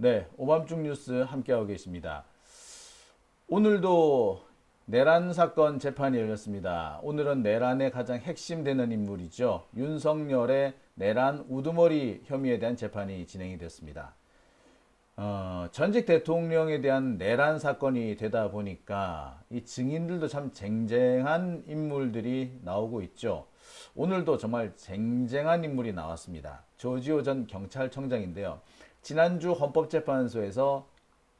네, 오밤중 뉴스 함께하고 계십니다. 오늘도 내란 사건 재판이 열렸습니다. 오늘은 내란의 가장 핵심되는 인물이죠. 윤석열의 내란 우두머리 혐의에 대한 재판이 진행이 됐습니다. 어, 전직 대통령에 대한 내란 사건이 되다 보니까 이 증인들도 참 쟁쟁한 인물들이 나오고 있죠. 오늘도 정말 쟁쟁한 인물이 나왔습니다. 조지호 전 경찰청장인데요. 지난주 헌법재판소에서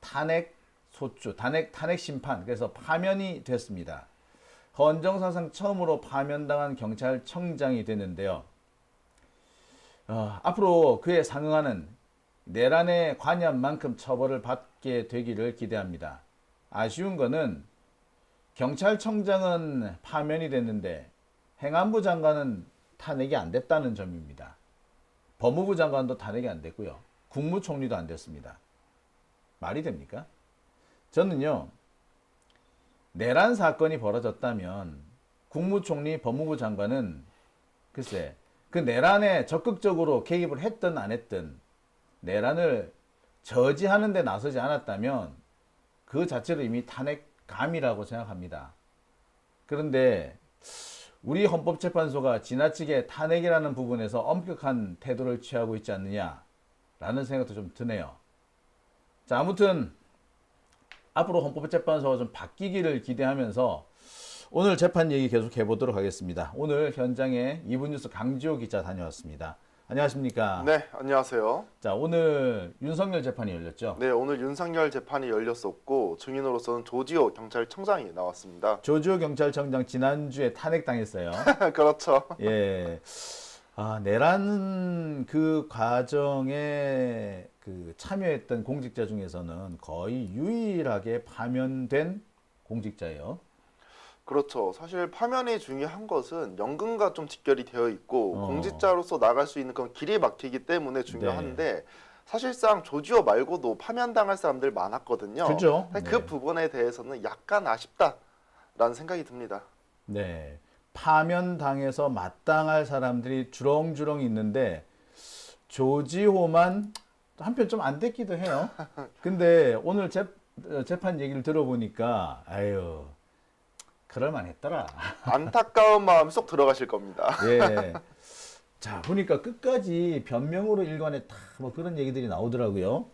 탄핵 소추, 탄핵 탄핵 심판 그래서 파면이 됐습니다. 헌정 사상 처음으로 파면당한 경찰청장이 됐는데요. 어, 앞으로 그에 상응하는 내란에 관여한 만큼 처벌을 받게 되기를 기대합니다. 아쉬운 거는 경찰청장은 파면이 됐는데 행안부 장관은 탄핵이 안 됐다는 점입니다. 법무부 장관도 탄핵이 안 됐고요. 국무총리도 안 됐습니다. 말이 됩니까? 저는요, 내란 사건이 벌어졌다면 국무총리, 법무부 장관은 글쎄, 그 내란에 적극적으로 개입을 했든 안 했든 내란을 저지하는 데 나서지 않았다면 그 자체로 이미 탄핵감이라고 생각합니다. 그런데 우리 헌법재판소가 지나치게 탄핵이라는 부분에서 엄격한 태도를 취하고 있지 않느냐 라는 생각도 좀 드네요. 자, 아무튼 앞으로 헌법재판소가 좀 바뀌기를 기대하면서 오늘 재판 얘기 계속 해보도록 하겠습니다. 오늘 현장에 이분뉴스 강지호 기자 다녀왔습니다. 안녕하십니까? 네, 안녕하세요. 자, 오늘 윤석열 재판이 열렸죠. 네, 오늘 윤석열 재판이 열렸었고 증인으로서는 조지호 경찰청장이 나왔습니다. 조지호 경찰청장 지난주에 탄핵당했어요. 그렇죠. 예. 아, 내란 그 과정에 그 참여했던 공직자 중에서는 거의 유일하게 파면된 공직자예요. 그렇죠. 사실 파면이 중요한 것은 연금과 좀 직결이 되어 있고 어. 공직자로서 나갈 수 있는 그런 길이 막히기 때문에 중요한데 사실상 조지호 말고도 파면당할 사람들 많았거든요. 그죠? 사실 네. 그 부분에 대해서는 약간 아쉽다라는 생각이 듭니다. 네. 파면당해서 마땅할 사람들이 주렁주렁 있는데 조지호만 한편 좀 안 됐기도 해요. 근데 오늘 재, 어, 재판 얘기를 들어보니까 아유 그럴만 했더라. 안타까운 마음이 쏙 들어가실 겁니다. 예. 자, 보니까 끝까지 변명으로 일관했다. 뭐 그런 얘기들이 나오더라고요.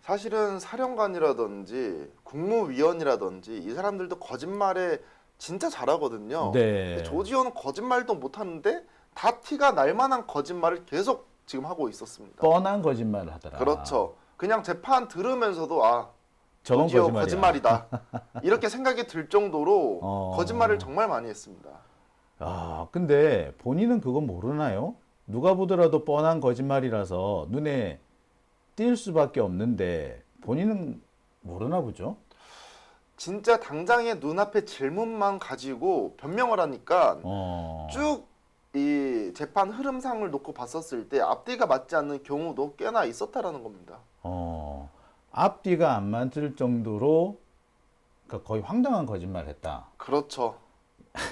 사실은 사령관이라든지 국무위원이라든지 이 사람들도 거짓말에 진짜 잘하거든요. 네. 조지호는 거짓말도 못하는데 다 티가 날 만한 거짓말을 계속 지금 하고 있었습니다. 뻔한 거짓말을 하더라. 그렇죠. 그냥 재판 들으면서도 아 저건 조지호 거짓말이야. 거짓말이다 이렇게 생각이 들 정도로 어. 거짓말을 정말 많이 했습니다. 아, 근데 본인은 그거 모르나요? 누가 보더라도 뻔한 거짓말이라서 눈에 띌 수밖에 없는데 본인은 모르나 보죠? 진짜 당장의 눈앞에 질문만 가지고 변명을 하니까 어. 쭉 이 재판 흐름상을 놓고 봤었을 때 앞뒤가 맞지 않는 경우도 꽤나 있었다라는 겁니다. 어. 앞뒤가 안 맞을 정도로 그러니까 거의 황당한 거짓말을 했다. 그렇죠.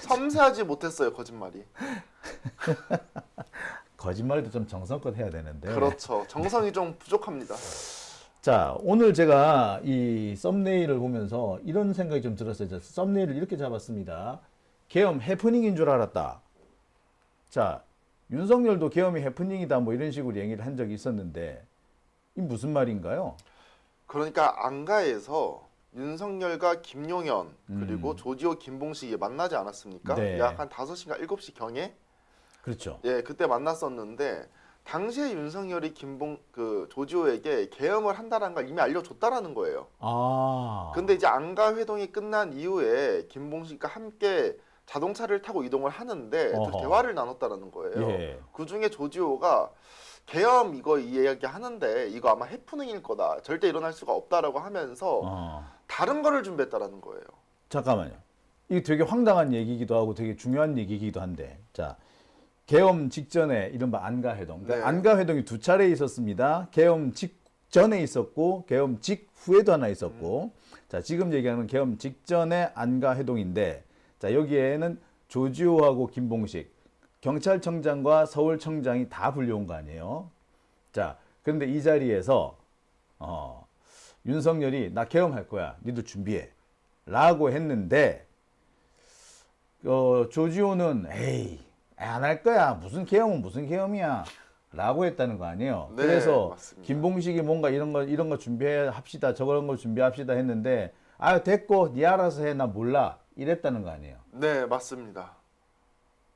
섬세하지 못했어요 거짓말이. 거짓말도 좀 정성껏 해야 되는데. 그렇죠. 정성이 좀 부족합니다. 자, 오늘 제가 이 썸네일을 보면서 이런 생각이 좀 들었어요. 저 썸네일을 이렇게 잡았습니다. 계엄 해프닝인 줄 알았다. 자, 윤석열도 계엄이 해프닝이다 뭐 이런 식으로 얘기를 한 적이 있었는데 이 무슨 말인가요? 그러니까 안가에서 윤석열과 김용현 그리고 음. 조지호 김봉식이 만나지 않았습니까? 네. 약 한 5시인가 7시 경에 그렇죠. 예, 그때 만났었는데 당시에 윤석열이 김봉 그 조지호에게 계엄을 한다는 걸 이미 알려줬다라는 거예요. 아. 근데 이제 안가 회동이 끝난 이후에 김봉식과 함께 자동차를 타고 이동을 하는데 둘 어허. 대화를 나눴다라는 거예요. 예. 그 중에 조지호가 계엄 이거 이야기 하는데 이거 아마 해프닝일 거다. 절대 일어날 수가 없다라고 하면서 어. 다른 거를 준비했다라는 거예요. 잠깐만요. 이게 되게 황당한 얘기기도 하고 되게 중요한 얘기기도 한데, 자, 계엄 직전에 이른바 안가회동. 그러니까 네. 안가회동이 두 차례 있었습니다. 계엄 직전에 있었고, 계엄 직후에도 하나 있었고, 자, 지금 얘기하는 계엄 직전에 안가회동인데, 자, 여기에는 조지호하고 김봉식, 경찰청장과 서울청장이 다 불려온 거 아니에요? 자, 그런데 이 자리에서 어, 윤석열이 나 계엄할 거야. 니들 준비해. 라고 했는데 어, 조지호는 에이 안 할 거야. 무슨 계엄은 무슨 계엄이야. 라고 했다는 거 아니에요. 네, 그래서 맞습니다. 김봉식이 뭔가 이런 거 이런 거 준비합시다. 저런 거 준비합시다 했는데 아 됐고 니 알아서 해. 나 몰라. 이랬다는 거 아니에요. 네, 맞습니다.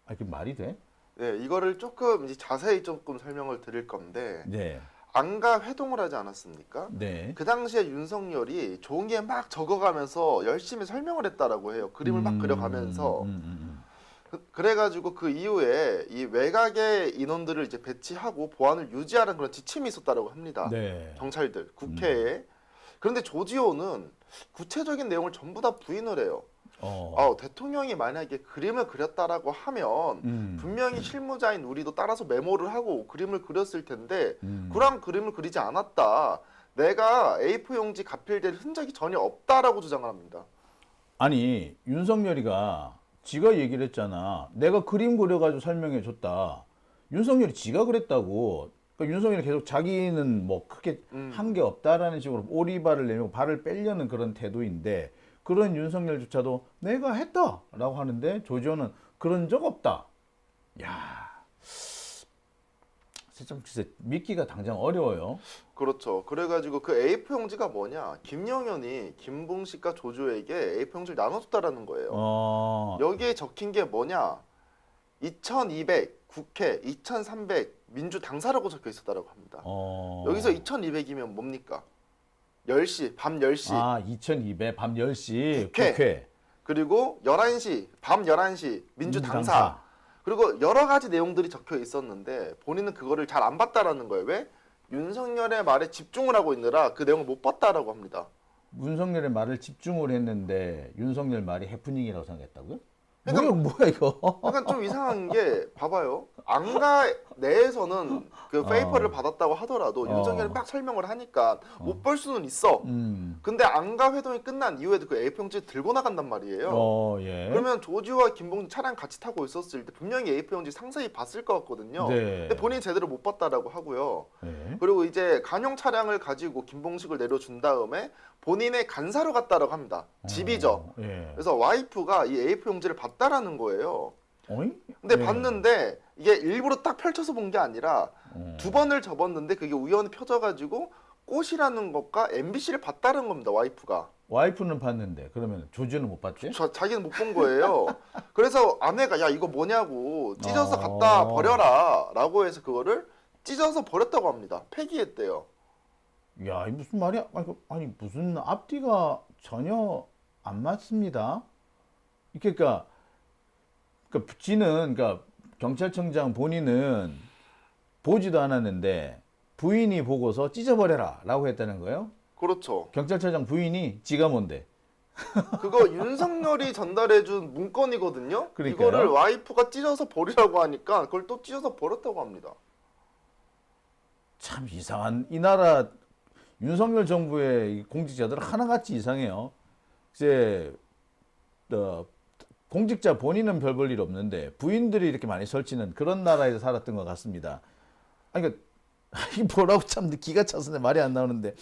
아, 이게 말이 돼? 네, 이거를 조금 이제 자세히 조금 설명을 드릴 건데 네. 안가 회동을 하지 않았습니까? 네. 그 당시에 윤석열이 종이에 막 적어가면서 열심히 설명을 했다라고 해요. 그림을 막 음, 그려가면서 음, 음, 그- 그 래가지고 그 이후에 이 외곽의 인원들을 이제 배치하고 보안을 유지하는 그런 지침이 있었다라고 합니다. 음. 네. 경찰들 국회에 그런데 조지호는 구체적인 내용을 전부 다 부인을 해요. 어. 아, 대통령이 만약에 그림을 그렸다라고 하면 음. 분명히 실무자인 우리도 따라서 메모를 하고 그림을 그렸을 텐데 음. 그런 그림을 그리지 않았다. 내가 A4 용지 가필될 흔적이 전혀 없다라고 주장을 합니다. 아니 윤석열이가 지가 얘기를 했잖아. 내가 그림 그려가지고 설명해 줬다. 윤석열이 지가 그랬다고. 그러니까 윤석열이 계속 자기는 뭐 크게 음. 한게 없다라는 식으로 오리발을 내밀고 발을 빼려는 그런 태도인데 그런 윤석열조차도 내가 했다라고 하는데 조지호는 그런 적 없다. 야, 참 글쎄 믿기가 당장 어려워요. 그렇죠. 그래가지고 그 A4 용지가 뭐냐? 김영현이 김봉식과 조조에게 A4 용지를 나눠줬다라는 거예요. 어, 여기에 적힌 게 뭐냐? 2200 국회, 2300 민주 당사라고 적혀 있었다라고 합니다. 어. 여기서 2200이면 뭡니까? 10시, 밤 10시. 아, 2200 밤 10시 국회. 국회. 그리고 11시, 밤 11시 민주 당사. 그리고 여러 가지 내용들이 적혀 있었는데 본인은 그거를 잘 안 봤다라는 거예요. 왜? 윤석열의 말에 집중을 하고 있느라 그 내용을 못 봤다라고 합니다. 윤석열의 말을 집중을 했는데 윤석열 말이 해프닝이라고 생각했다고요? 그러니까- 뭐야, 뭐야 이거? 약간 좀 이상한 게 봐봐요. 안가 내에서는 그 페이퍼를 어. 받았다고 하더라도 어. 윤석열이 막 설명을 하니까 못 볼 수는 있어. 음. 근데 안가 회동이 끝난 이후에도 그 A4용지 들고 나간단 말이에요. 어, 예. 그러면 조지와 김봉진 차량 같이 타고 있었을 때 분명히 A4용지 상세히 봤을 것 같거든요. 네. 근데 본인이 제대로 못 봤다라고 하고요. 예. 그리고 이제 간용 차량을 가지고 김봉식을 내려준 다음에 본인의 간사로 갔다라고 합니다. 집이죠. 어, 예. 그래서 와이프가 이 A4 용지를 봤다라는 거예요. 어이? 근데 예. 봤는데 이게 일부러 딱 펼쳐서 본 게 아니라 어. 두 번을 접었는데 그게 우연히 펴져가지고 꽃이라는 것과 MBC를 봤다는 겁니다. 와이프가 와이프는 봤는데 그러면 조지는 못 봤지? 저, 자기는 못 본 거예요. 그래서 아내가 야 이거 뭐냐고 찢어서 어. 갖다 버려라라고 해서 그거를 찢어서 버렸다고 합니다. 폐기했대요. 야, 이 무슨 말이야? 아니, 그- 아니 무슨 앞뒤가 전혀 안 맞습니다. 그러니까 그러니까 지는 그러니까 경찰청장 본인은 보지도 않았는데 부인이 보고서 찢어버려라라고 했다는 거예요. 그렇죠. 경찰청장 부인이 지가 뭔데? 그거 윤석열이 전달해준 문건이거든요. 그러니까요. 이거를 와이프가 찢어서 버리라고 하니까 그걸 또 찢어서 버렸다고 합니다. 참 이상한 이 나라 윤석열 정부의 이 공직자들 하나같이 이상해요. 이제 어, 공직자 본인은 별 볼 일 없는데 부인들이 이렇게 많이 설치는 그런 나라에서 살았던 것 같습니다. 아니 그러니까 이 뭐라고 참 기가 차서 말이 안 나오는데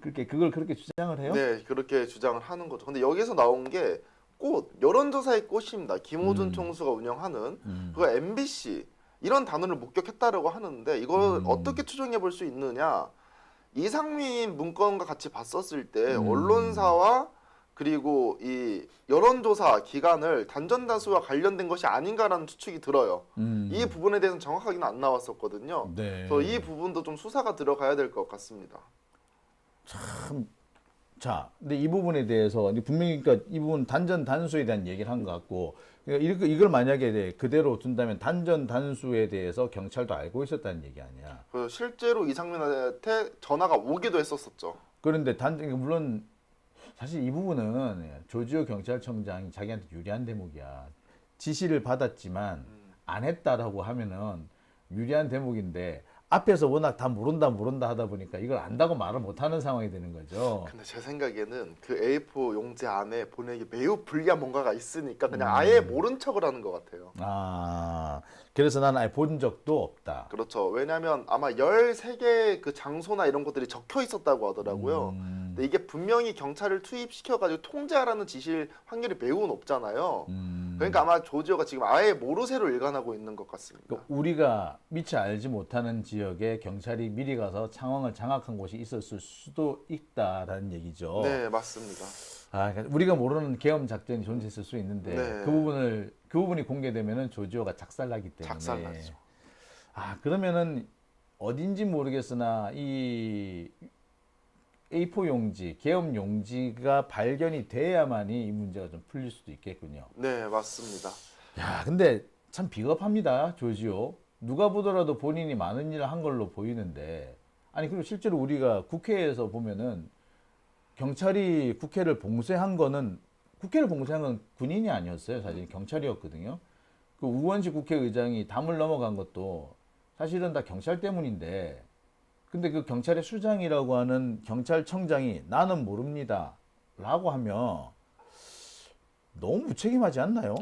그렇게 그걸 그렇게 주장을 해요? 네, 그렇게 주장을 하는 거죠. 근데 여기서 나온 게 꽃, 여론조사의 꽃입니다. 김호준 음. 총수가 운영하는 음. 그 MBC 이런 단어를 목격했다라고 하는데 이걸 음. 어떻게 추정해 볼 수 있느냐? 이상민 문건과 같이 봤었을 때 음. 언론사와 그리고 이 여론조사 기관을 단전다수와 관련된 것이 아닌가라는 추측이 들어요. 음. 이 부분에 대해서는 정확하게는 안 나왔었거든요. 네. 그래서 이 부분도 좀 수사가 들어가야 될 것 같습니다. 자, 근데 이 부분에 대해서 분명히 그러니까 이 부분 단전 단수에 대한 얘기를 한 것 같고 그러니까 이걸, 만약에 그대로 둔다면 단전 단수에 대해서 경찰도 알고 있었다는 얘기 아니야. 그 실제로 이상민한테 전화가 오기도 했었었죠. 그런데 단 그러니까 물론 사실 이 부분은 조지호 경찰청장이 자기한테 유리한 대목이야. 지시를 받았지만 안 했다라고 하면은 유리한 대목인데 앞에서 워낙 다 모른다 모른다 하다 보니까 이걸 안다고 말을 못하는 상황이 되는 거죠. 근데 제 생각에는 그 A4 용지 안에 본인에게 매우 불리한 뭔가가 있으니까 음. 그냥 아예 모른 척을 하는 것 같아요. 아 그래서 나는 아예 본 적도 없다. 그렇죠. 왜냐하면 아마 13개 그 장소나 이런 것들이 적혀 있었다고 하더라고요. 음, 근데 이게 분명히 경찰을 투입시켜가지고 통제하라는 지시일 확률이 매우 높잖아요. 음. 그러니까 아마 조지오가 지금 아예 모르쇠로 일관하고 있는 것 같습니다. 그 우리가 미처 알지 못하는 지역에 경찰이 미리 가서 상황을 장악한 곳이 있었을 수도 있다라는 얘기죠. 네, 맞습니다. 아, 그러니까 우리가 모르는 계엄 작전이 존재했을 수 있는데 네. 그 부분을 그 부분이 공개되면은 조지오가 작살나기 때문에 작살나죠. 아 그러면은 어딘지 모르겠으나 이 A4 용지, 계엄 용지가 발견이 돼야만이 이 문제가 좀 풀릴 수도 있겠군요. 네, 맞습니다. 야, 근데 참 비겁합니다, 조지오. 누가 보더라도 본인이 많은 일을 한 걸로 보이는데, 아니 그리고 실제로 우리가 국회에서 보면은 경찰이 국회를 봉쇄한 거는 국회를 봉쇄한 건 군인이 아니었어요, 사실 경찰이었거든요. 그 우원식 국회의장이 담을 넘어간 것도 사실은 다 경찰 때문인데, 근데 그 경찰의 수장이라고 하는 경찰청장이 나는 모릅니다 라고 하면 너무 무책임하지 않나요?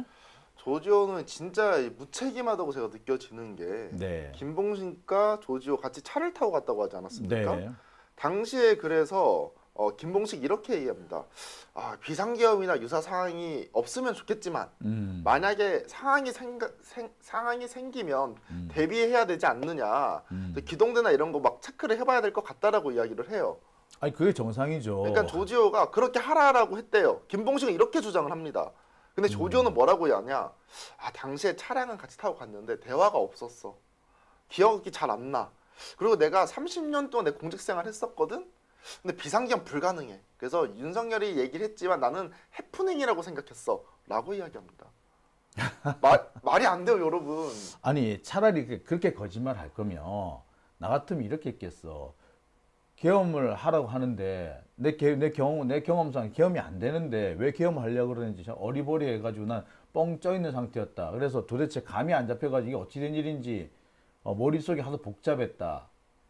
조지오는 진짜 무책임하다고 제가 느껴지는 게 네. 김봉식과 조지오 같이 차를 타고 갔다고 하지 않았습니까? 네. 당시에 그래서 어, 김봉식 이렇게 얘기합니다. 아, 비상계엄이나 유사 상황이 없으면 좋겠지만 음. 만약에 상황이 생가, 생, 상황이 생기면 음. 대비해야 되지 않느냐. 음. 또 기동대나 이런 거 막 체크를 해봐야 될 것 같다라고 이야기를 해요. 아니 그게 정상이죠. 그러니까 조지호가 그렇게 하라라고 했대요. 김봉식은 이렇게 주장을 합니다. 근데 조지호는 뭐라고 하냐? 아 당시에 차량은 같이 타고 갔는데 대화가 없었어. 기억이 잘 안 나. 그리고 내가 30년 동안 내 공직 생활 했었거든. 근데 비상기험 불가능해. 그래서 윤석열이 얘기를 했지만 나는 해프닝이라고 생각했어.라고 이야기합니다. 말 말이 안 돼요, 여러분. 아니 차라리 그- 그렇게 거짓말 할 거면 나 같으면 이렇게 했겠어. 계엄을 하라고 하는데 내, 개, 내 경험 내 경험상 계엄이 안 되는데 왜 계엄을 하려고 그러는지 참 어리버리 해가지고 난 뻥 쪄 있는 상태였다. 그래서 도대체 감이 안 잡혀가지고 이게 어찌 된 일인지 어, 머릿속이 하도 복잡했다.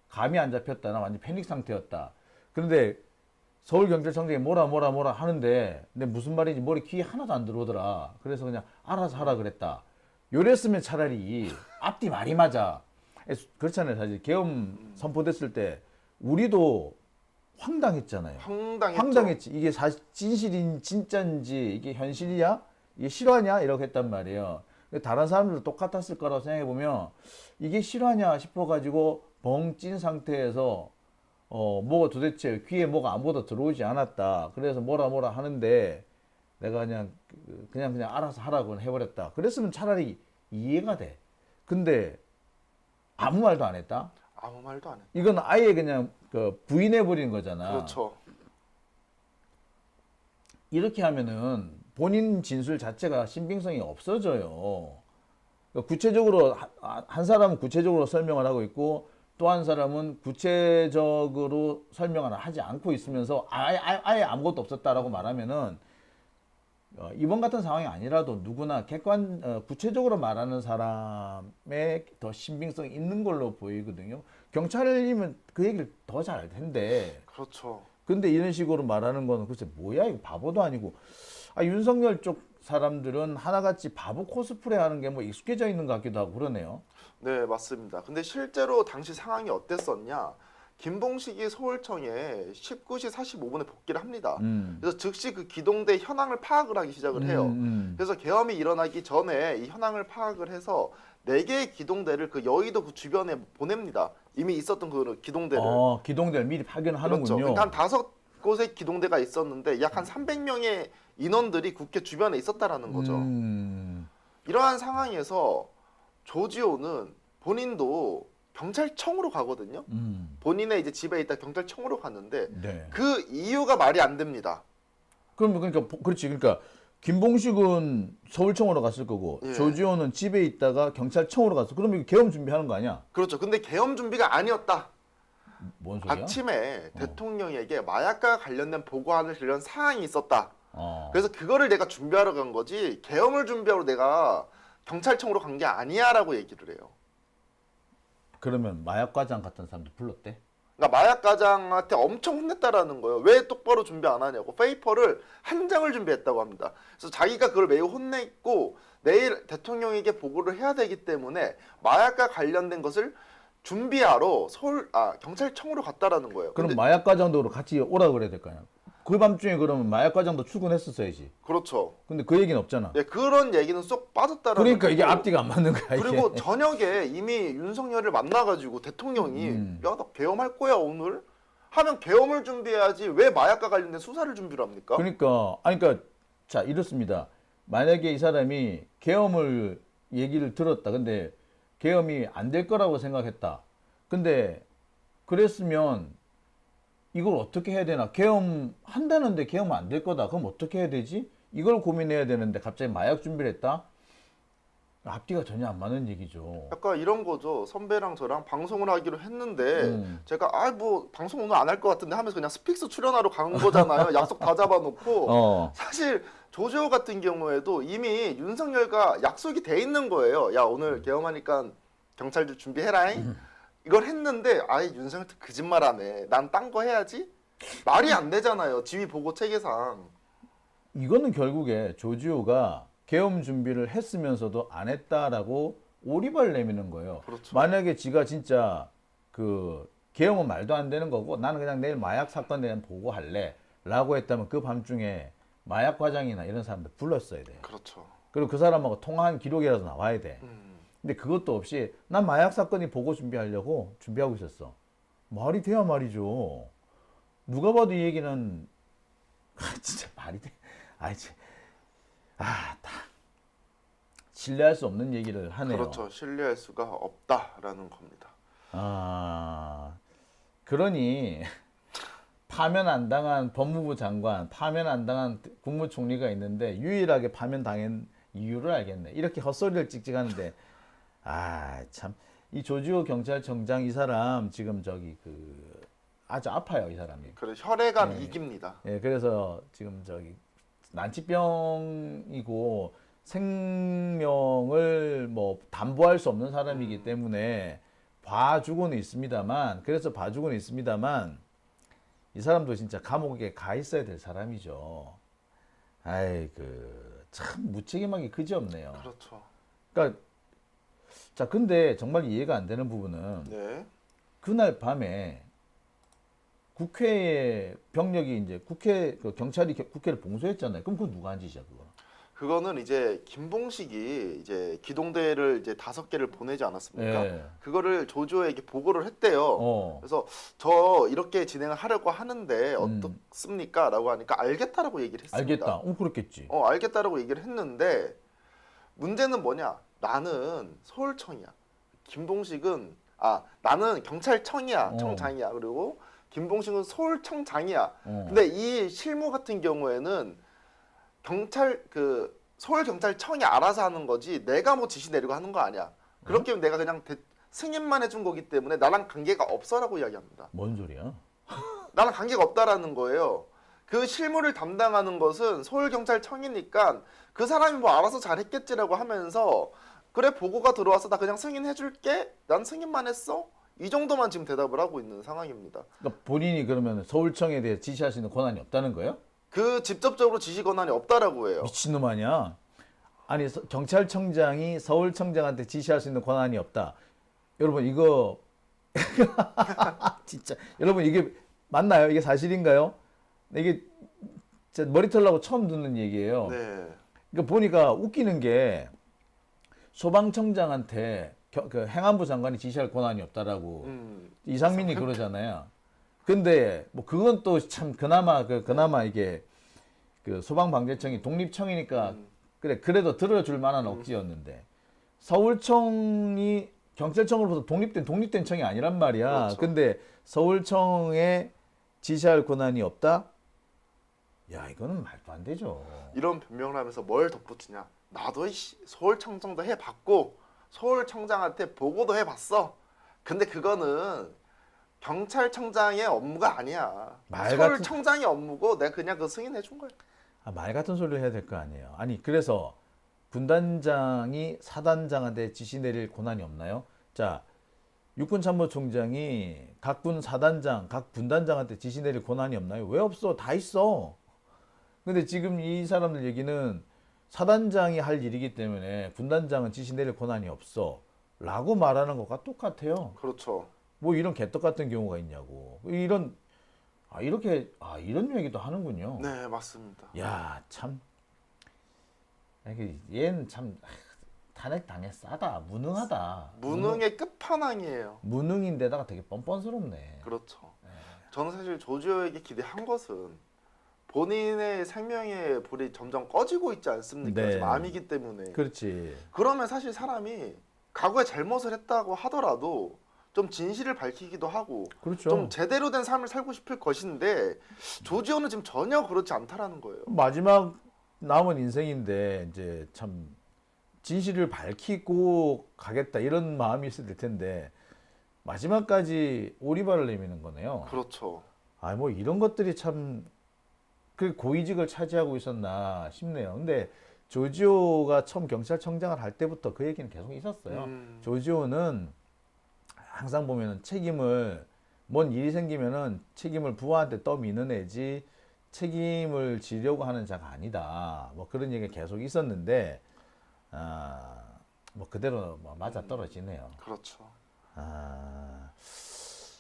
감이 안 잡혔다. 나 완전 패닉 상태였다. 그런데 서울경찰청장이 뭐라 뭐라 뭐라 하는데 근데 무슨 말인지 머리 귀에 하나도 안 들어오더라. 그래서 그냥 알아서 하라 그랬다. 요랬으면 차라리 앞뒤 말이 맞아. 에, 그렇잖아요. 사실 계엄 선포됐을 때 우리도 황당했잖아요. 황당했죠. 황당했지. 이게 사 진실인 진짜인지 이게 현실이야? 이게 실화냐? 이렇게 했단 말이에요. 다른 사람들도 똑같았을 거라고 생각해 보면 이게 실화냐 싶어 가지고 벙 찐 상태에서 어 뭐가 도대체 귀에 뭐가 아무것도 들어오지 않았다. 그래서 뭐라 뭐라 하는데 내가 그냥 그- 그냥 그냥 알아서 하라고 해버렸다. 그랬으면 차라리 이해가 돼. 근데 아무 말도 안 했다. 아무 말도 안 해. 이건 아예 그냥 그 부인해 버린 거잖아. 그렇죠. 이렇게 하면은 본인 진술 자체가 신빙성이 없어져요. 그러니까 구체적으로 한- 한 사람은 구체적으로 설명을 하고 있고 또 한 사람은 구체적으로 설명을 하지 않고 있으면서 아예, 아예, 아무것도 없었다라고 말하면은 어, 이번 같은 상황이 아니라도 누구나 객관 어, 구체적으로 말하는 사람의 더 신빙성이 있는 걸로 보이거든요. 경찰이면 그 얘기를 더 잘 할 텐데 그렇죠. 근데 이런 식으로 말하는 거는 글쎄 뭐야 이거 바보도 아니고 아 윤석열 쪽 사람들은 하나같이 바보 코스프레 하는 게 뭐 익숙해져 있는 것 같기도 하고 그러네요. 네, 맞습니다. 근데 실제로 당시 상황이 어땠었냐? 김봉식이 서울청에 19시 45분에 복귀를 합니다. 음. 그래서 즉시 그 기동대 현황을 파악을 하기 시작을 해요. 음, 음. 그래서 계엄이 일어나기 전에 이 현황을 파악을 해서 네 개의 기동대를 그 여의도 그 주변에 보냅니다. 이미 있었던 그 기동대를. 어, 기동대를 미리 그렇죠. 파견하는군요. 그러니까 한 다섯 곳의 기동대가 있었는데 약 한 300명의 인원들이 국회 주변에 있었다라는 거죠. 음. 이러한 상황에서 조지호는 본인도 경찰청으로 가거든요. 음. 본인의 이제 집에 있다 경찰청으로 갔는데 네. 그 이유가 말이 안 됩니다. 그럼 그러니까 보- 그렇지. 그러니까 김봉식은 서울청으로 갔을 거고 예. 조지호는 집에 있다가 경찰청으로 갔어. 그러면 이거 계엄 준비하는 거 아니야? 그렇죠. 근데 계엄 준비가 아니었다. 뭔 소리야? 아침에 어. 대통령에게 마약과 관련된 보고안을 들은 사항이 있었다. 어. 그래서 그거를 내가 준비하러 간 거지 계엄을 준비하러 내가 경찰청으로 간 게 아니야라고 얘기를 해요. 그러면 마약과장 같은 사람도 불렀대? 그러니까 마약 과장한테 엄청 혼냈다라는 거예요. 왜 똑바로 준비 안 하냐고. 페이퍼를 한 장을 준비했다고 합니다. 그래서 자기가 그걸 매우 혼냈고 내일 대통령에게 보고를 해야 되기 때문에 마약과 관련된 것을 준비하러 서울 아 경찰청으로 갔다라는 거예요. 그럼 근데 마약과장도 같이 오라 그래야 될거 아니야? 그 밤중에 그러면 마약 과장도 출근했었어야지. 그렇죠. 근데 그 얘기는 없잖아. 예, 그런 얘기는 쏙 빠졌다라는 그러니까 이게 거고. 앞뒤가 안 맞는 거야. 이게. 그리고 저녁에 이미 윤석열을 만나가지고 대통령이 음. 야나 계엄할 거야 오늘 하면 계엄을 준비해야지 왜 마약과 관련된 수사를 준비를 합니까? 그러니까 아니 그러니까 자 이렇습니다. 만약에 이 사람이 계엄을 얘기를 들었다. 근데 계엄이 안 될 거라고 생각했다. 근데 그랬으면 이걸 어떻게 해야 되나? 계엄 한다는데 계엄 안 될 거다. 그럼 어떻게 해야 되지? 이걸 고민해야 되는데 갑자기 마약 준비를 했다? 앞뒤가 전혀 안 맞는 얘기죠. 약간 이런 거죠. 선배랑 저랑 방송을 하기로 했는데 음. 제가 아 뭐 방송 오늘 안 할 것 같은데 하면서 그냥 스픽스 출연하러 간 거잖아요. 약속 다 잡아놓고 어. 사실 조지호 같은 경우에도 이미 윤석열과 약속이 돼 있는 거예요. 야 오늘 계엄하니까 경찰들 준비해라잉. 이걸 했는데 아이 윤석열 또 거짓말하네. 난 딴 거 해야지. 말이 안 되잖아요. 지휘 보고 체계상. 이거는 결국에 조지호가 계엄 준비를 했으면서도 안 했다라고 오리발 내미는 거예요. 그렇죠. 만약에 지가 진짜 그 계엄은 말도 안 되는 거고 나는 그냥 내일 마약 사건에 대한 보고할래라고 했다면 그 밤중에 마약 과장이나 이런 사람들 불렀어야 돼. 그렇죠. 그리고 그 사람하고 통화한 기록이라도 나와야 돼. 음. 근데 그것도 없이 난 마약 사건이 보고 준비하려고 준비하고 있었어. 말이 돼야 말이죠. 누가 봐도 이 얘기는 아, 진짜 말이 돼. 아, 이제 아, 다 신뢰할 수 없는 얘기를 하네요. 그렇죠. 신뢰할 수가 없다라는 겁니다. 아, 그러니 파면 안 당한 법무부 장관, 파면 안 당한 국무총리가 있는데 유일하게 파면 당한 이유를 알겠네. 이렇게 헛소리를 찍찍하는데 아, 참 이 조지호 경찰청장 이 사람 지금 저기 그 아주 아파요, 이 사람이. 그래 혈액암 네. 이깁니다. 예, 그래서 지금 저기 난치병이고 생명을 뭐 담보할 수 없는 사람이기 때문에 봐주고는 있습니다만 그래서 봐주고는 있습니다만 이 사람도 진짜 감옥에 가 있어야 될 사람이죠. 아이 그 참 무책임하기 그지없네요. 그렇죠. 그러니까 자 근데 정말 이해가 안 되는 부분은 네. 그날 밤에 국회의 병력이 이제 국회 그 경찰이 겨- 국회를 봉쇄했잖아요. 그럼 그건 누가 한 짓이야 그거? 그거는 이제 김봉식이 이제 기동대를 이제 다섯 개를 보내지 않았습니까? 예. 그거를 조조에게 보고를 했대요. 어. 그래서 저 이렇게 진행을 하려고 하는데 음. 어떻습니까?라고 하니까 알겠다라고 얘기를 했습니다. 알겠다. 어 그렇겠지. 어 알겠다라고 얘기를 했는데 문제는 뭐냐? 나는 서울청이야. 김봉식은 아 나는 경찰청이야, 어. 청장이야. 그리고 김봉식은 서울청장이야. 어. 근데 이 실무 같은 경우에는 경찰 그 서울 경찰청이 알아서 하는 거지 내가 뭐 지시 내리고 하는 거 아니야. 그렇게 하면 내가 그냥 대- 승인만 해준 거기 때문에 나랑 관계가 없어라고 이야기합니다. 뭔 소리야? 나랑 관계가 없다라는 거예요. 그 실무를 담당하는 것은 서울 경찰청이니까 그 사람이 뭐 알아서 잘했겠지라고 하면서 그래 보고가 들어와서 나 그냥 승인해줄게. 난 승인만 했어. 이 정도만 지금 대답을 하고 있는 상황입니다. 그러니까 본인이 그러면 서울청에 대해 지시할 수 있는 권한이 없다는 거예요? 그 직접적으로 지시 권한이 없다라고 해요. 미친놈 아니야? 아니 서- 경찰청장이 서울청장한테 지시할 수 있는 권한이 없다. 여러분 이거 진짜 여러분 이게 맞나요? 이게 사실인가요? 이게 진짜 머리 털라고 처음 듣는 얘기예요. 네. 그러니까 보니까 웃기는 게 소방청장한테 겨- 그 행안부 장관이 지시할 권한이 없다라고 음. 이상민이 그러잖아요. 근데 뭐 그건 또 참 그나마 그 그나마 이게 그 소방방재청이 독립청이니까 음. 그래 그래도 들어줄 만한 억지였는데 서울청이 경찰청으로부터 독립된 독립된 청이 아니란 말이야. 그렇죠. 근데 서울청에 지시할 권한이 없다? 야 이거는 말도 안 되죠. 이런 변명을 하면서 뭘 덧붙이냐? 나도 이씨 서울청장도 해봤고 서울청장한테 보고도 해봤어. 근데 그거는 경찰청장의 업무가 아니야. 말 같은- 서울청장의 업무고 내가 그냥 그 승인해 준 거야. 아, 말 같은 소리를 해야 될 거 아니에요. 아니 그래서 군단장이 사단장한테 지시 내릴 권한이 없나요? 자 육군 참모총장이 각군 사단장, 각 분단장한테 지시 내릴 권한이 없나요? 왜 없어? 다 있어. 근데 지금 이 사람들 얘기는 사단장이 할 일이기 때문에 군단장은 지시 내릴 권한이 없어. 라고 말하는 것과 똑같아요. 그렇죠. 뭐 이런 개떡 같은 경우가 있냐고. 이런 아 이렇게 아 이런 얘기도 하는군요. 네, 맞습니다. 야 참. 이게 얘는 참 아, 탄핵 당해 싸다 무능하다. 무능의 끝판왕이에요. 무능인데다가 되게 뻔뻔스럽네. 그렇죠. 저는 사실 조지호에게 기대한 것은 본인의 생명의 불이 점점 꺼지고 있지 않습니까? 네. 지금 암이기 때문에. 그렇지. 그러면 사실 사람이 과거에 잘못을 했다고 하더라도 좀 진실을 밝히기도 하고 그렇죠. 좀 제대로 된 삶을 살고 싶을 것인데 조지호는 지금 전혀 그렇지 않다라는 거예요. 마지막 남은 인생인데 이제 참 진실을 밝히고 가겠다 이런 마음이 있을 텐데 마지막까지 오리발을 내미는 거네요. 그렇죠. 아 뭐 이런 것들이 참 그 고위직을 차지하고 있었나 싶네요. 근데 조지오가 처음 경찰청장을 할 때부터 그 얘기는 계속 있었어요. 음, 조지오는 항상 보면은 책임을 뭔 일이 생기면은 책임을 부하한테 떠미는 애지 책임을 지려고 하는 자가 아니다. 뭐 그런 얘기가 계속 있었는데 아 뭐 그대로 뭐 맞아 떨어지네요. 그렇죠. 아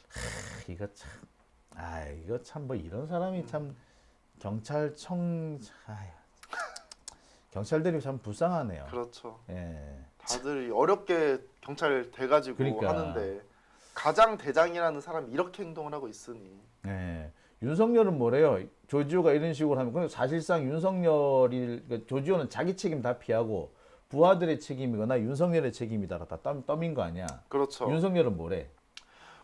하, 이거 참, 아 이거 참 뭐 이런 사람이 참 경찰청, 아유, 경찰들이 참 불쌍하네요. 그렇죠. 예. 다들 어렵게 경찰 돼가지고 그러니까. 하는데 가장 대장이라는 사람이 이렇게 행동을 하고 있으니 네. 윤석열은 뭐래요? 조지호가 이런 식으로 하면 근데 사실상 윤석열이 그러니까 조지호는 자기 책임 다 피하고 부하들의 책임이거나 윤석열의 책임이다 다 땀, 땀인 거 아니야? 그렇죠. 윤석열은 뭐래?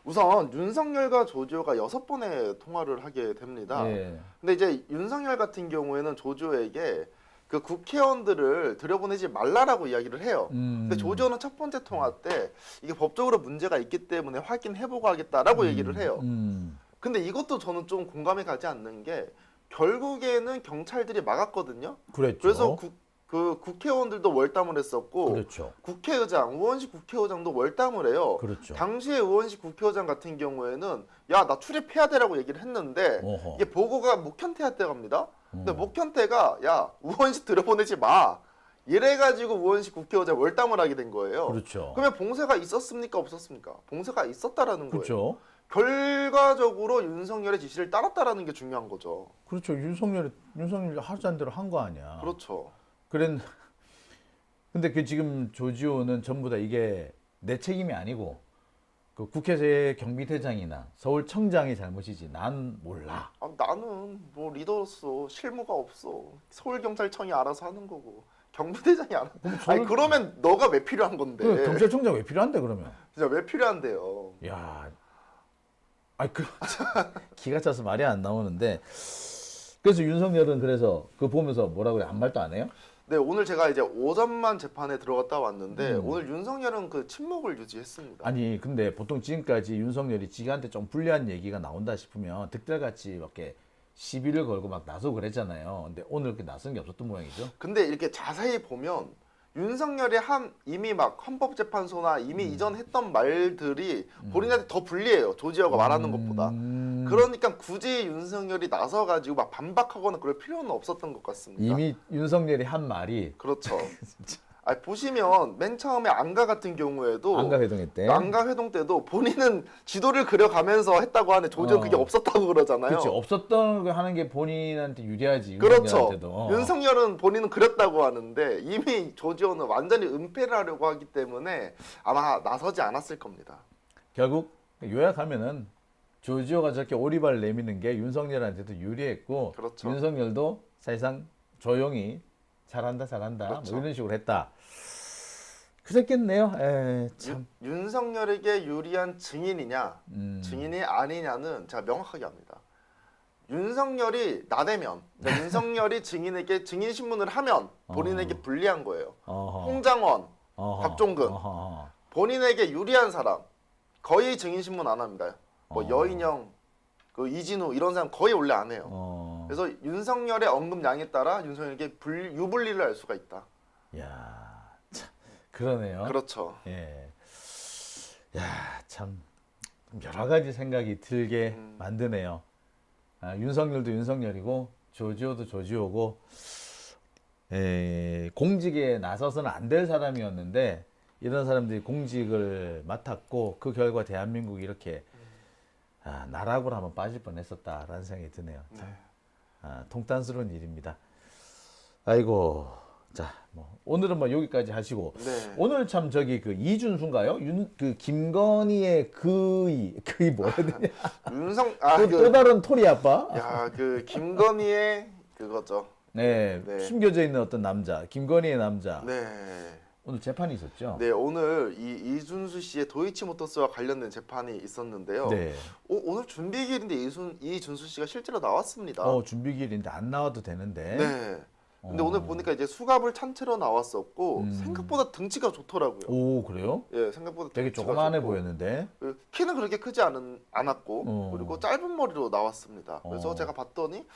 우선 윤석열과 조지호가 여섯 번의 통화를 하게 됩니다. 예. 근데 이제 윤석열 같은 경우에는 조지호에게 그 국회의원들을 들여보내지 말라라고 이야기를 해요. 음. 근데 조지호는 첫 번째 통화 때 이게 법적으로 문제가 있기 때문에 확인해보고 하겠다라고 얘기를 해요. 음. 근데 이것도 저는 좀 공감이 가지 않는 게 결국에는 경찰들이 막았거든요. 그랬죠. 그래서 국, 그 국회의원들도 월담을 했었고 그렇죠. 국회의장, 의원식 국회의장도 월담을 해요. 그렇죠. 당시에 의원식 국회의장 같은 경우에는 야 나 출입해야 되라고 얘기를 했는데 어허. 이게 보고가 목현태한테 갑니다. 근데 어. 목현태가 야 의원식 들여보내지 마. 이래가지고 의원식 국회의장 월담을 하게 된 거예요. 그렇죠. 그러면 봉쇄가 있었습니까 없었습니까? 봉쇄가 있었다라는 거예요. 그렇죠. 결과적으로 윤석열의 지시를 따랐다라는 게 중요한 거죠. 그렇죠. 윤석열이 윤석열이 하자는 대로 한 거 아니야. 그렇죠. 그런 근데 그 지금 조지호는 전부 다 이게 내 책임이 아니고 그 국회의 경비대장이나 서울청장이 잘못이지 난 몰라. 아, 나는 뭐 리더로서 실무가 없어. 서울경찰청이 알아서 하는 거고 경비대장이 알아. 그럼 아니 서울- 그러면 너가 왜 필요한 건데? 그 경찰청장 왜 필요한데 그러면? 진짜 왜 필요한데요? 야, 아이 그 기가 차서 말이 안 나오는데 그래서 윤석열은 그래서 그 보면서 뭐라 그래 아무 말도 안 해요? 네 오늘 제가 이제 오전만 재판에 들어갔다 왔는데 음. 오늘 윤석열은 그 침묵을 유지했습니다. 아니 근데 보통 지금까지 윤석열이 지한테 좀 불리한 얘기가 나온다 싶으면 득달같이 이렇게 시비를 걸고 막 나서고 그랬잖아요. 근데 오늘 그렇게 나선 게 없었던 모양이죠. 근데 이렇게 자세히 보면 윤석열이 한 이미 막 헌법재판소나 이미 음. 이전 했던 말들이 본인한테 더 불리해요. 조지호가 말하는 것보다. 음, 그러니까 굳이 윤석열이 나서 가지고 막 반박하거나 그럴 필요는 없었던 것 같습니다. 이미 윤석열이 한 말이 그렇죠. 아 보시면 맨 처음에 안가 같은 경우에도 안가 회동했대. 안가 회동 때도 본인은 지도를 그려가면서 했다고 하는데 조지호 어. 그게 없었다고 그러잖아요. 그렇지 없었던 거 하는 게 본인한테 유리하지. 그렇죠. 윤석열한테도. 윤석열은 본인은 그렸다고 하는데 이미 조지호는 완전히 은폐를 하려고 하기 때문에 아마 나서지 않았을 겁니다. 결국 요약하면은 조지호가 저렇게 오리발 내미는 게 윤석열한테도 유리했고 그렇죠. 윤석열도 사실상 조용히 잘한다 잘한다 그렇죠. 뭐 이런 식으로 했다. 그랬겠네요. 에, 참. 윤, 윤석열에게 유리한 증인이냐 음. 증인이 아니냐는 제가 명확하게 합니다. 윤석열이 나대면 그러니까 윤석열이 증인에게 증인 신문을 하면 본인에게 불리한 거예요. 어허, 홍장원 어허, 박종근. 어허, 본인에게 유리한 사람 거의 증인 신문 안 합니다. 뭐 어. 여인영, 그 이진우 이런 사람 거의 원래 안 해요. 어. 그래서 윤석열의 언급량에 따라 윤석열에게 불, 유불리를 할 수가 있다. 야, 참, 그러네요. 그렇죠. 예. 참 여러 가지 생각이 들게 음. 만드네요. 아, 윤석열도 윤석열이고 조지호도 조지호고 에, 공직에 나서서는 안 될 사람이었는데 이런 사람들이 공직을 맡았고 그 결과 대한민국이 이렇게 아, 나락으로 한번 빠질 뻔했었다라는 생각이 드네요. 참, 네. 아, 통탄스러운 일입니다. 아이고 자 뭐, 오늘은 뭐 여기까지 하시고 네. 오늘 참 저기 그 이준수인가요? 윤 그 김건희의 그이 그이 뭐야 되냐? 윤석 아 또, 또 그, 다른 토리 아빠? 야, 그 김건희의 그거죠. 네, 네. 숨겨져 있는 어떤 남자, 김건희의 남자. 네. 오늘 재판이 있었죠? 네, 오늘 이 이준수 씨의 도이치모터스와 관련된 재판이 있었는데요. 네. 오, 오늘 준비기일인데 이순 이준수 씨가 실제로 나왔습니다. 어 준비기일인데 안 나와도 되는데. 네. 근데 어. 오늘 보니까 이제 수갑을 찬 채로 나왔었고 음. 생각보다 등치가 좋더라고요. 오 그래요? 예, 생각보다 되게 조그만해 좋고. 보였는데. 그 키는 그렇게 크지 않은, 않았고 어. 그리고 짧은 머리로 나왔습니다. 그래서 어. 제가 봤더니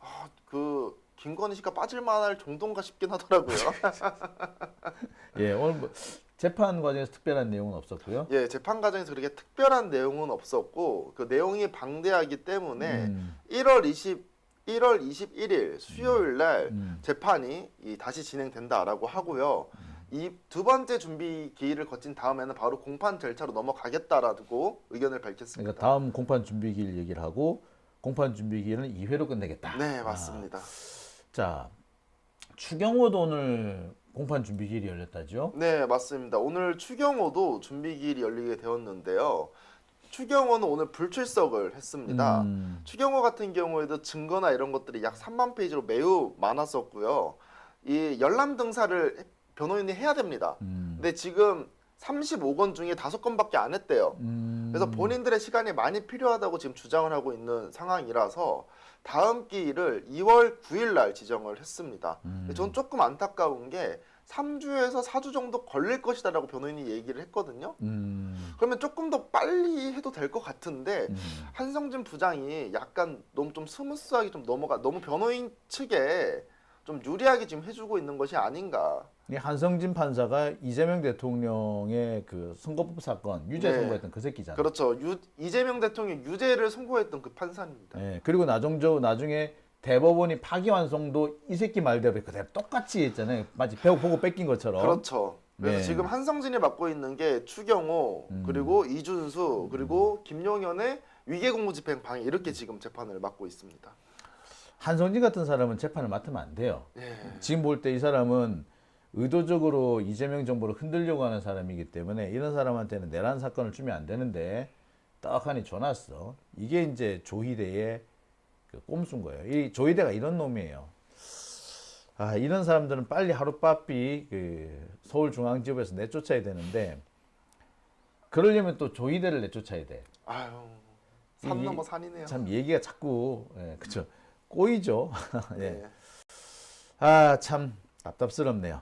아, 그 김건희 씨가 빠질 만할 정도인가 싶긴 하더라고요. 예 오늘 뭐 재판 과정에서 특별한 내용은 없었고요. 예, 재판 과정에서 그렇게 특별한 내용은 없었고 그 내용이 방대하기 때문에 음, 1월 20 1월 21일 수요일 날 음. 재판이 이 다시 진행된다라고 하고요. 이 두 번째 준비 기일을 거친 다음에는 바로 공판 절차로 넘어가겠다라고 의견을 밝혔습니다. 그러니까 다음 공판 준비기일 얘기를 하고 공판 준비기일은 2회로 끝내겠다. 네, 아, 맞습니다. 자 추경호도 오늘 공판 준비기일이 열렸다죠? 네, 맞습니다. 오늘 추경호도 준비 기일이 열리게 되었는데요. 추경호는 오늘 불출석을 했습니다. 음, 추경호 같은 경우에도 증거나 이런 것들이 약 3만 페이지로 매우 많았었고요. 이 열람 등사를 변호인이 해야 됩니다. 음, 근데 지금 35건 중에 5건밖에 안 했대요. 음. 그래서 본인들의 시간이 많이 필요하다고 지금 주장을 하고 있는 상황이라서 다음 기일을 2월 9일 날 지정을 했습니다. 음. 전 조금 안타까운 게 3주에서 4주 정도 걸릴 것이다라고 변호인이 얘기를 했거든요. 음, 그러면 조금 더 빨리 해도 될 것 같은데 음. 한성진 부장이 약간 너무 좀 스무스하게 좀 넘어가 너무 변호인 측에 좀 유리하게 지금 해주고 있는 것이 아닌가. 이 한성진 판사가 이재명 대통령의 그 선거법 사건 유죄 네. 선고했던 그 새끼잖아. 그렇죠. 유, 이재명 대통령 유죄를 선고했던 그 판사입니다. 예, 그리고 나중저 나중에 대법원이 파기환송도 이 새끼 말대로 그대로 똑같이 했잖아요. 마치 배우 보고 뺏긴 것처럼. 그렇죠. 그래서 네. 지금 한성진이 맡고 있는 게 추경호 음. 그리고 이준수 그리고 김용현의 위계공무집행 방해 이렇게 지금 재판을 맡고 있습니다. 한성진 같은 사람은 재판을 맡으면 안 돼요. 예. 지금 볼 때 이 사람은 의도적으로 이재명 정부를 흔들려고 하는 사람이기 때문에 이런 사람한테는 내란 사건을 주면 안 되는데 떡하니 줘놨어. 이게 이제 조희대의 그 꼼수인 거예요. 이 조희대가 이런 놈이에요. 아 이런 사람들은 빨리 하룻바삐 그 서울중앙지법에서 내쫓아야 되는데 그러려면 또 조희대를 내쫓아야 돼. 아유 산 이- 넘어 산이네요. 참 얘기가 자꾸 예, 그쵸 꼬이죠. 예. 네. 아참 답답스럽네요.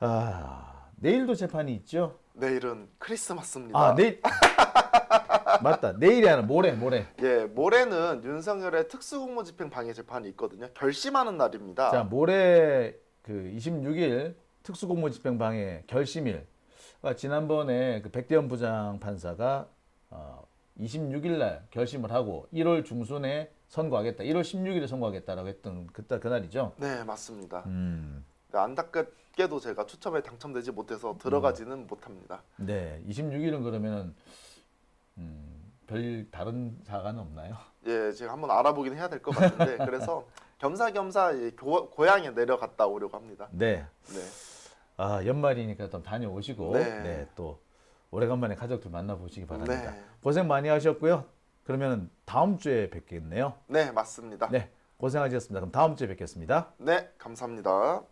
아 내일도 재판이 있죠? 내일은 크리스마스입니다. 아 내일 맞다 내일이 아니라 모레 모레. 예, 모레는 윤석열의 특수공무집행 방해 재판이 있거든요. 결심하는 날입니다. 자 모레 그 26일 특수공무집행 방해 결심일. 아, 지난번에 그 백대현 부장 판사가 어, 26일 날 결심을 하고 1월 중순에 선고하겠다. 1월 16일에 선고하겠다라고 했던 그때 그날이죠. 네, 맞습니다. 음. 네, 안타깝 게도 제가 추첨에 당첨되지 못해서 들어가지는 못합니다. 네, 26일은 그러면은 음, 별 다른 사과는 없나요? 예, 제가 한번 알아보긴 해야 될 것 같은데 그래서 겸사겸사 이 고, 고향에 내려갔다 오려고 합니다. 네. 네, 아, 연말이니까 좀 다녀오시고 네. 네. 또 오래간만에 가족들 만나보시기 바랍니다. 네, 고생 많이 하셨고요. 그러면 다음 주에 뵙겠네요. 네, 맞습니다. 네, 고생하셨습니다. 그럼 다음 주에 뵙겠습니다. 네, 감사합니다.